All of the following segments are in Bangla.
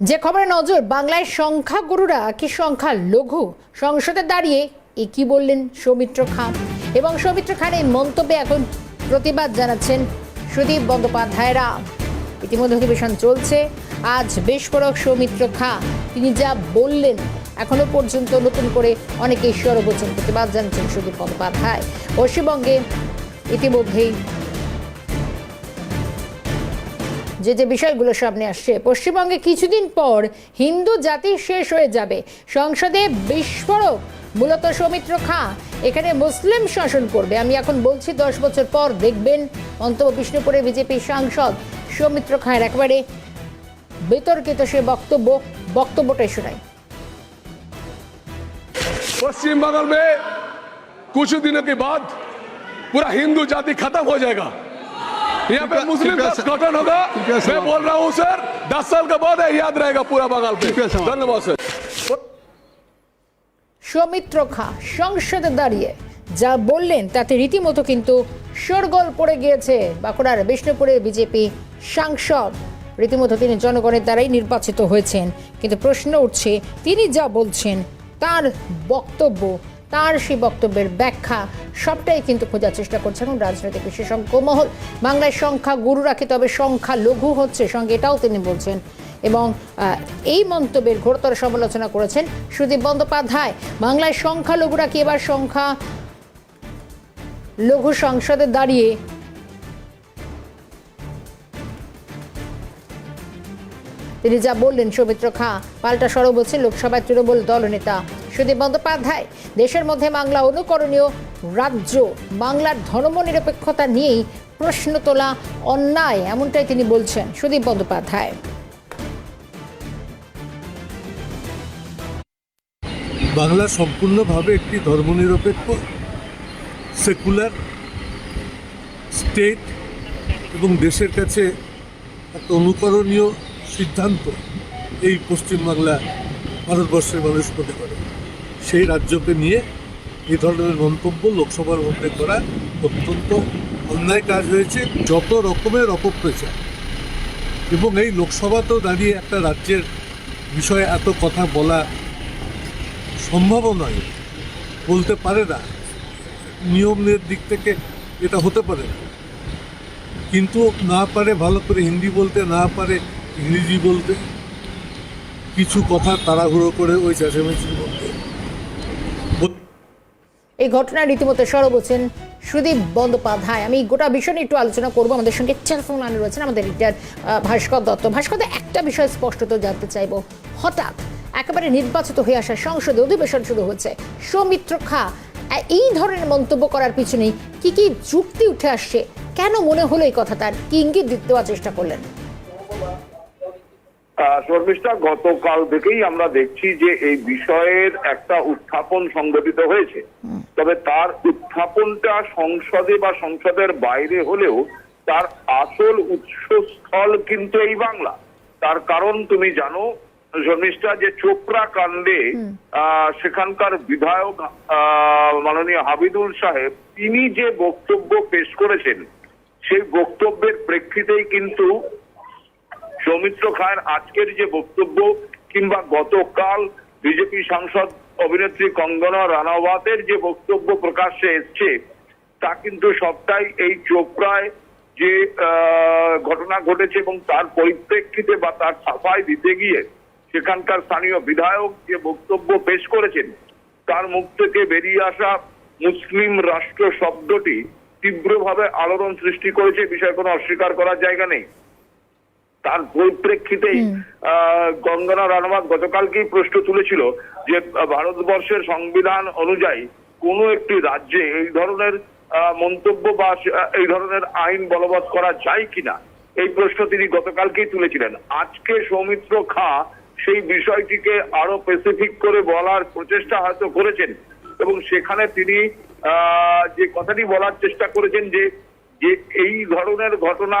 যে খবরে নজর, বাংলায় সংখ্যাগুরুরা কি সংখ্যা লঘু? সংসদে দাঁড়িয়ে এ কি বললেন সৌমিত্র খান? এবং সৌমিত্র খানের মন্তব্যে এখন প্রতিবাদ জানাচ্ছেন সুদীপ বন্দ্যোপাধ্যায়রা। ইতিমধ্যে অধিবেশন চলছে। আজ বিস্ফোরক সৌমিত্র খা তিনি যা বললেন, এখনও পর্যন্ত নতুন করে অনেকে স্বরবচন প্রতিবাদ জানাচ্ছেন সুদীপ বন্দ্যোপাধ্যায়। পশ্চিমবঙ্গে ইতিমধ্যেই যে যে বিষয়গুলো সামনে আসছে পশ্চিমবঙ্গে কিছুদিন পর হিন্দু জাতি শেষ হয়ে যাবে সংসদে বিস্ফোরক মূলত সৌমিত্র খাঁ এখানে মুসলিম শাসন করবে আমি এখন বলছি দশ বছর পর দেখবেন মন্তব্য বিষ্ণুপুরে বিজেপি সাংসদ সৌমিত্র খাঁয়ের একেবারে বিতর্কিত সে বক্তব্য বক্তব্যটাই শোনাই पश्चिम बंगाल में कुछ दिनों के बाद पूरा हिंदू जाति खत्म हो जाएगा यहाँ पे कृपया- मुस्लिम कृपया का सर- गठन होगा कृपया मैं सर- बोल रहा हूँ सर दस साल के बाद ये याद रहेगा पूरा बंगाल पे कृपया सर- धन्यवाद सर সৌমিত্র খাঁ সংসদে দাঁড়িয়ে যা বললেন তাতে রীতিমতো কিন্তু শোরগোল পড়ে গিয়েছে বাঁকুড়ার বিষ্ণুপুরের বিজেপি সাংসদ রীতিমতো তিনি জনগণের দ্বারাই নির্বাচিত হয়েছেন কিন্তু প্রশ্ন উঠছে তিনি যা বলছেন তার বক্তব্য তার সেই বক্তব্যের ব্যাখ্যা সবটাই কিন্তু খোঁজার চেষ্টা করছে এখন রাজনৈতিক বিশেষজ্ঞ মহল। বাংলায় সংখ্যা গুরু রাখে, তবে সংখ্যা লঘু হচ্ছে, সঙ্গে এটাও তিনি বলছেন। এবং এই মন্তব্যের ঘোরতর সমালোচনা করেছেন সুদীপ বন্দ্যোপাধ্যায়। বাংলায় সংখ্যালঘুরা কি এবার সংখ্যা লঘু সংসদে দাঁড়িয়ে তিনি যা বললেন, সৌমিত্র খাঁ, পাল্টা সরব বলছেন, লোকসভায় তৃণমূল দলনেতা সুদীপ বন্দ্যোপাধ্যায়। দেশের মধ্যে বাংলা অনুকরণীয় রাজ্য, বাংলার ধর্মনিরপেক্ষতা নিয়েই প্রশ্ন তোলা অন্যায়, এমনটাই তিনি বলছেন সুদীপ বন্দ্যোপাধ্যায়। বাংলা সম্পূর্ণভাবে একটি ধর্মনিরপেক্ষ, সেকুলার স্টেট এবং দেশের কাছে একটা অনুকরণীয় সিদ্ধান্ত এই পশ্চিমবাংলা ভারতবর্ষের মানুষ মনে করে সেই রাজ্যকে নিয়ে এই ধরনের মন্তব্য লোকসভার মধ্যে করা অত্যন্ত অন্যায় কাজ হয়েছে, যত রকমের অপপ্রচার। এবং এই লোকসভাতেও দাঁড়িয়ে একটা রাজ্যের বিষয়ে এত কথা বলা সম্ভব নয়, বলতে পারে না। নিয়মের দিক থেকে এটা হতে পারে কিন্তু না পারে ভালো করে হিন্দি বলতে, না পারে ইংরেজি বলতে, কিছু কথা তাড়াহুড়ো করে ওই চেঁচামেচির এই ঘটনায় রীতিমতো সরব হচ্ছেন সুদীপ বন্দ্যোপাধ্যায়। আমি গোটা বিষয় নিয়ে একটু আলোচনা করব। আমাদের সঙ্গে টেলিফোন লাইনে রয়েছেন আমাদের রিটার ভাস্কর দত্ত। ভাস্কর একটা বিষয় স্পষ্টত জানতে চাইব। হঠাৎ একেবারে নির্বাচিত হয়ে আসা সংসদে অধিবেশন শুরু হচ্ছে। সৌমিত্র খা এই ধরনের মন্তব্য করার পিছনে কি কি যুক্তি উঠে আসছে? কেন মনে হলো এই কথা তার কি ইঙ্গিত দিতে দেওয়ার চেষ্টা করলেন? শর্মিষ্ঠা গতকাল থেকেই আমরা দেখছি যে এই বিষয়ের একটা উত্থাপন সংগঠিত হয়েছে। তবে তার উত্থাপনটা সংসদে বা সংসদের বাইরে হলেও তার আসল উৎসস্থল কিন্তু এই বাংলা। তার কারণ তুমি জানো শর্মিষ্ঠা যে চোপড়া কাণ্ডে আহ, সেখানকার বিধায়ক আহ, মাননীয় হাবিদুল সাহেব তিনি যে বক্তব্য পেশ করেছেন সেই বক্তব্যের প্রেক্ষিতেই কিন্তু সৌমিত্র খায়ের আজকের যে বক্তব্য কিংবা গতকাল বিজেপি সাংসদ অভিনেত্রী কঙ্গনা রানাওয়াতের যে বক্তব্য প্রকাশ্যে এসছে, তা কিন্তু সবটাই এই চোপড়ায় যে ঘটনা ঘটেছে এবং তার পরিপ্রেক্ষিতে বা তার সাফাই দিতে গিয়ে সেখানকার স্থানীয় বিধায়ক যে বক্তব্য পেশ করেছেন, তার মুখ থেকে বেরিয়ে আসা মুসলিম রাষ্ট্র শব্দটি তীব্রভাবে আলোড়ন সৃষ্টি করেছে বিষয়ে কোনো অস্বীকার করার জায়গা নেই। তার পরিপ্রেক্ষিতেই গঙ্গনা রানাবাদ গতকালকেই প্রশ্ন তুলেছিল যে ভারতবর্ষের সংবিধান অনুযায়ী কোনো একটি রাজ্যে এই ধরনের মন্তব্য বা এই ধরনের আইন বলবৎ করা যায় কিনা? এই প্রশ্ন তিনি গতকালকেই তুলেছিলেন। আজকে সৌমিত্র খা সেই বিষয়টিকে আরও স্পেসিফিক করে বলার প্রচেষ্টা হয়তো করেছেন এবং সেখানে তিনি আহ, যে কথাটি বলার চেষ্টা করেছেন যে এই ধরনের ঘটনা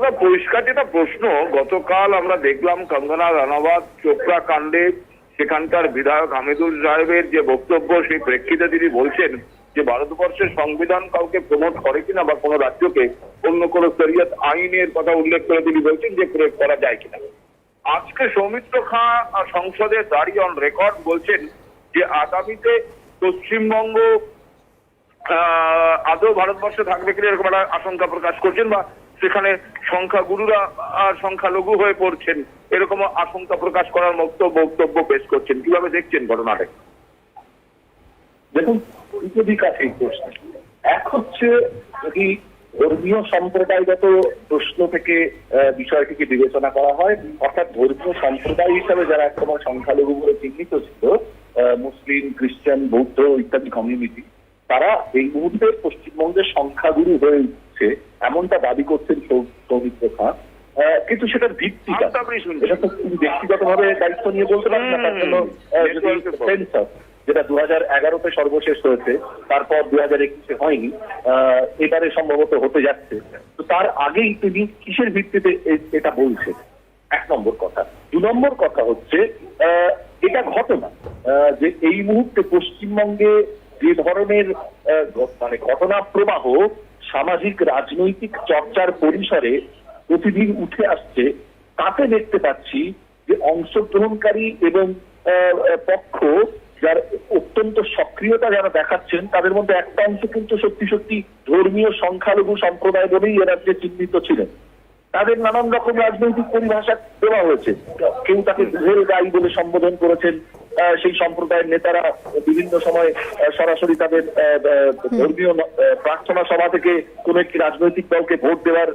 দা পরিষ্কার যেটা প্রশ্ন গতকাল আমরা দেখলাম কঙ্গনা রানাওয়াত চোপড়া কাণ্ডে সেখানকার বিধায়ক হামিদুল সাহেবের যে বক্তব্য সেই প্রেক্ষিতে তিনি বলছেন যে ভারতবর্ষের সংবিধান কাউকে প্রমোট করে কিনা বা কোনো রাজ্যকে অন্য কোনো শরীয়ত আইনের কথা উল্লেখ করে তিনি বলছেন যে প্রয়োগ করা যায় কিনা। আজকে সৌমিত্র খাঁ সংসদে দাঁড়িয়ে অন রেকর্ড বলছেন যে আগামীতে পশ্চিমবঙ্গ আহ, আদৌ ভারতবর্ষে থাকবে কিনা এরকম একটা আশঙ্কা প্রকাশ করছেন বা সেখানে সংখ্যাগুরুরা আহ, সংখ্যালঘু হয়ে পড়ছেন এরকম আশঙ্কা প্রকাশ করার মতো বক্তব্য পেশ করছেন। কীভাবে দেখছেন ঘটনাটা? দেখুন দুটো দিক আছে এক হচ্ছে যদি ধর্মীয় সম্প্রদায়গত প্রশ্ন থেকে বিষয়টিকে বিবেচনা করা হয় অর্থাৎ ধর্মীয় সম্প্রদায় হিসাবে যারা একসময় সংখ্যালঘু বলে চিহ্নিত ছিল মুসলিম খ্রিস্টান বৌদ্ধ ইত্যাদি কমিউনিটি তারা এই মুহূর্তে পশ্চিমবঙ্গের সংখ্যাগুরু হয়ে এমনটা দাবি করছেন সৌমিত্র খাঁ কিন্তু সেটার ভিত্তি এটা তো ব্যক্তিগতভাবে দায়িত্ব নিয়ে বলতে পারেন না তার জন্য যেটা দু হাজার এগারোতে সর্বশেষ হয়েছে তারপর দু হাজার একুশে হয়নি এবারে সম্ভবত হতে যাচ্ছে। তো তার আগেই তিনি কিসের ভিত্তিতে এটা বলছেন? এক নম্বর কথা। দু নম্বর কথা হচ্ছে আহ, এটা ঘটনা যে এই মুহূর্তে পশ্চিমবঙ্গে যে ধরনের মানে ঘটনা প্রবাহ সামাজিক রাজনৈতিক চর্চার পরিসরে প্রতিদিন উঠে আসছে, তাতে দেখতে পাচ্ছি যে অংশগ্রহণকারী এবং পক্ষ যার অত্যন্ত সক্রিয়তা যারা দেখাচ্ছেন, তাদের মধ্যে একটা অংশ কিন্তু সত্যি সত্যি ধর্মীয় সংখ্যালঘু সম্প্রদায় বলেই এ রাজ্যে চিহ্নিত ছিলেন। তাদের নানান রকম রাজনৈতিক পরিভাষা দেওয়া হয়েছে। কেউ তাকে দুধের গাই বলে সম্বোধন করেছেন সেই সম্প্রদায়ের নেতারা বিভিন্ন সময় সরাসরি তাদের ধর্মীয় প্রার্থনা সভা থেকে কোন একটি রাজনৈতিক দলকে ভোট দেওয়ার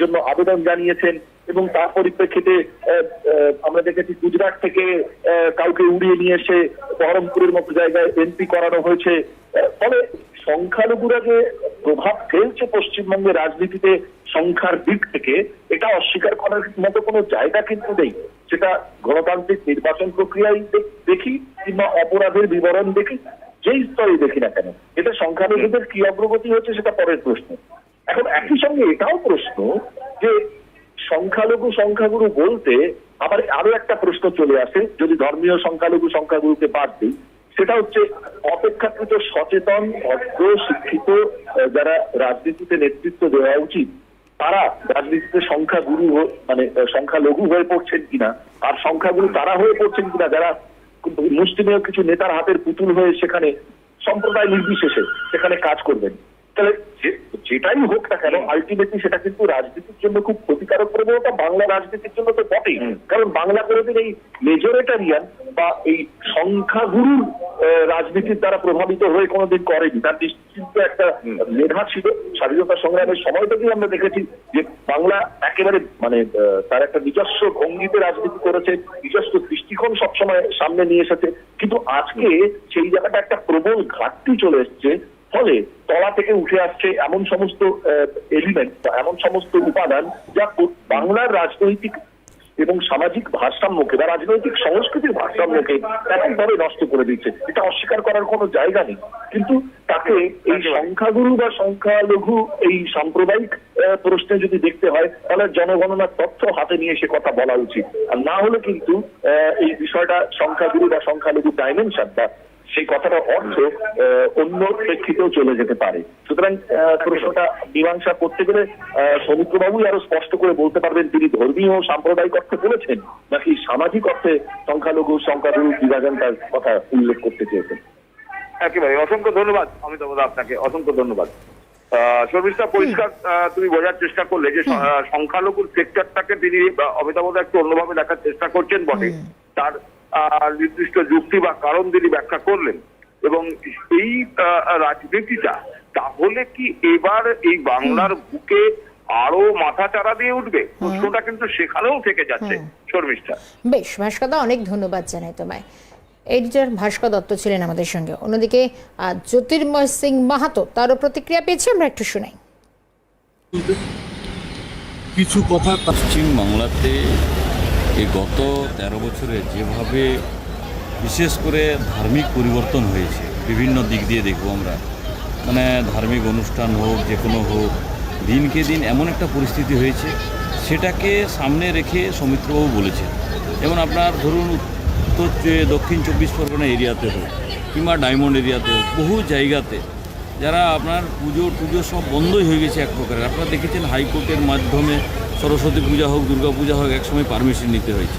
জন্য আবেদন জানিয়েছেন এবং তার পরিপ্রেক্ষিতে আমরা দেখেছি গুজরাট থেকে কাউকে উড়িয়ে নিয়ে এসে বহরমপুরের মতো জায়গায় এমপি করানো হয়েছে। ফলে সংখ্যালঘুরা যে প্রভাব ফেলছে পশ্চিমবঙ্গের রাজনীতিতে সংখ্যার দিক থেকে, এটা অস্বীকার করার মতো কোনো জায়গা কিন্তু নেই। সেটা গণতান্ত্রিক নির্বাচন প্রক্রিয়ায় দেখি কিংবা অপরাধের বিবরণ দেখি, যেই স্তরে দেখি না কেন। এটা সংখ্যালঘুদের কি অগ্রগতি হচ্ছে সেটা পরের প্রশ্ন। এখন একই সঙ্গে এটাও প্রশ্ন যে সংখ্যালঘু সংখ্যাগুরু বলতে আবার আরও একটা প্রশ্ন চলে আসে, যদি ধর্মীয় সংখ্যালঘু সংখ্যাগুরুকে বাদ দিই সেটা হচ্ছে অপেক্ষাকৃত সচেতন, ভদ্র, শিক্ষিত যারা রাজনীতিতে নেতৃত্ব দেওয়া উচিত, তারা রাজনীতিতে সংখ্যাগুরু গুরু মানে সংখ্যা সংখ্যালঘু হয়ে পড়ছেন কিনা, আর সংখ্যাগুরু তারা হয়ে পড়ছেন কিনা, যারা মুসলিমের কিছু নেতার হাতের পুতুল হয়ে সেখানে সম্প্রদায় নির্বিশেষে সেখানে কাজ করবেন। তাহলে যেটাই হোক না কেন আলটিমেটলি সেটা কিন্তু রাজনীতির জন্য খুব ক্ষতিকারক প্রবণতা বাংলা রাজনীতির জন্য তো বটেই। কারণ বাংলা কোনোদিন এই মেজরিটারিয়ান বা এই সংখ্যাগুরুর রাজনীতির দ্বারা প্রভাবিত হয়ে কোনোদিন করেনি। তার নিশ্চিন্ত একটা মেধা ছিল স্বাধীনতা সংগ্রামের সময় থেকেই আমরা দেখেছি যে বাংলা একেবারে মানে তার একটা নিজস্ব ভঙ্গিতে রাজনীতি করেছে নিজস্ব দৃষ্টিকোণ সবসময় সামনে নিয়ে এসেছে। কিন্তু আজকে সেই জায়গাটা একটা প্রবল ঘাটতি চলে এসছে। ফলে তলা থেকে উঠে আসছে এমন সমস্ত এলিমেন্ট বা এমন সমস্ত উপাদান যা বাংলার রাজনৈতিক এবং সামাজিক ভারসাম্যকে বা রাজনৈতিক সংস্কৃতির ভারসাম্যকে এমনভাবে নষ্ট করে দিচ্ছে এটা অস্বীকার করার কোনো জায়গা নেই। কিন্তু তাকে এই সংখ্যাগুরু বা সংখ্যালঘু এই সাম্প্রদায়িক প্রশ্নে যদি দেখতে হয় তাহলে জনগণনার তথ্য হাতে নিয়ে সে কথা বলা উচিত। আর না হলে কিন্তু আহ, এই বিষয়টা সংখ্যাগুরু বা সংখ্যালঘু ডাইমেনশন বা সেই কথাটার অর্থ আহ, অন্য প্রেক্ষিতেও চলে যেতে পারে। সুতরাং প্রশ্নটা মীমাংসা করতে গেলে আহ, সৌমিত্রবাবুই আরও স্পষ্ট করে বলতে পারবেন তিনি ধর্মীয় সাম্প্রদায়িক অর্থে বলেছেন নাকি সামাজিক অর্থে সংখ্যালঘু সংখ্যাগুরু বিভাজনটার কথা উল্লেখ করতে চেয়েছেন? একেবারে অসংখ্য ধন্যবাদ অমিতাভ দা আপনাকে অসংখ্য ধন্যবাদ। শর্মিষ্ঠা পরিষ্কার আহ, তুমি বোঝার চেষ্টা করলে যে স- আহ, সংখ্যালঘুর সেক্টরটাকে তিনি অমিতাভ একটু অন্যভাবে দেখার চেষ্টা করছেন বটে। তার নির্দিষ্ট যুক্তি বা কারণ তিনি ব্যাখ্যা করলেন। এবং এই রাজনীতিটা তাহলে কি এবার এই বাংলার বুকে আরও মাথা চারা দিয়ে উঠবে? প্রশ্নটা কিন্তু সেখানেও থেকে যাচ্ছে শর্মিষ্ঠা। বেশ ভাস্করদা অনেক ধন্যবাদ জানাই তোমায়। এডিটর ভাস্কর দত্ত ছিলেন আমাদের সঙ্গে। অন্যদিকে জ্যোতির্ময় সিং মাহাতো তারও প্রতিক্রিয়া পেয়েছি আমরা একটু শুনাই। কিছু কথা পশ্চিম বাংলাতে এই গত তেরো বছরে যেভাবে বিশেষ করে ধার্মিক পরিবর্তন হয়েছে, বিভিন্ন দিক দিয়ে দেখব আমরা। মানে ধার্মিক অনুষ্ঠান হোক, যে কোনো হোক, দিনকে দিন এমন একটা পরিস্থিতি হয়েছে, সেটাকে সামনে রেখে সৌমিত্রবাবু বলেছেন। যেমন আপনার ধরুন উত্তর দক্ষিণ চব্বিশ পরগনা এরিয়াতে হোক, কিংবা ডায়মন্ড এরিয়াতে হোক, বহু জায়গাতে যারা আপনার পুজো টুজো সব বন্ধই হয়ে গেছে এক প্রকারের। আপনারা দেখেছেন হাইকোর্টের মাধ্যমে সরস্বতী পূজা হোক, দুর্গা পূজা হোক, একসময় পারমিশন নিতে হয়েছে।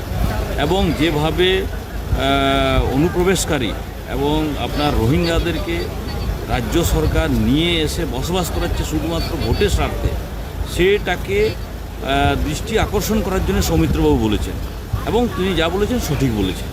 এবং যেভাবে অনুপ্রবেশকারী এবং আপনার রোহিঙ্গাদেরকে রাজ্য সরকার নিয়ে এসে বসবাস করাচ্ছে শুধুমাত্র ভোটের স্বার্থে, সেটাকে দৃষ্টি আকর্ষণ করার জন্য সৌমিত্রবাবু বলেছেন। এবং তিনি যা বলেছেন সঠিক বলেছেন।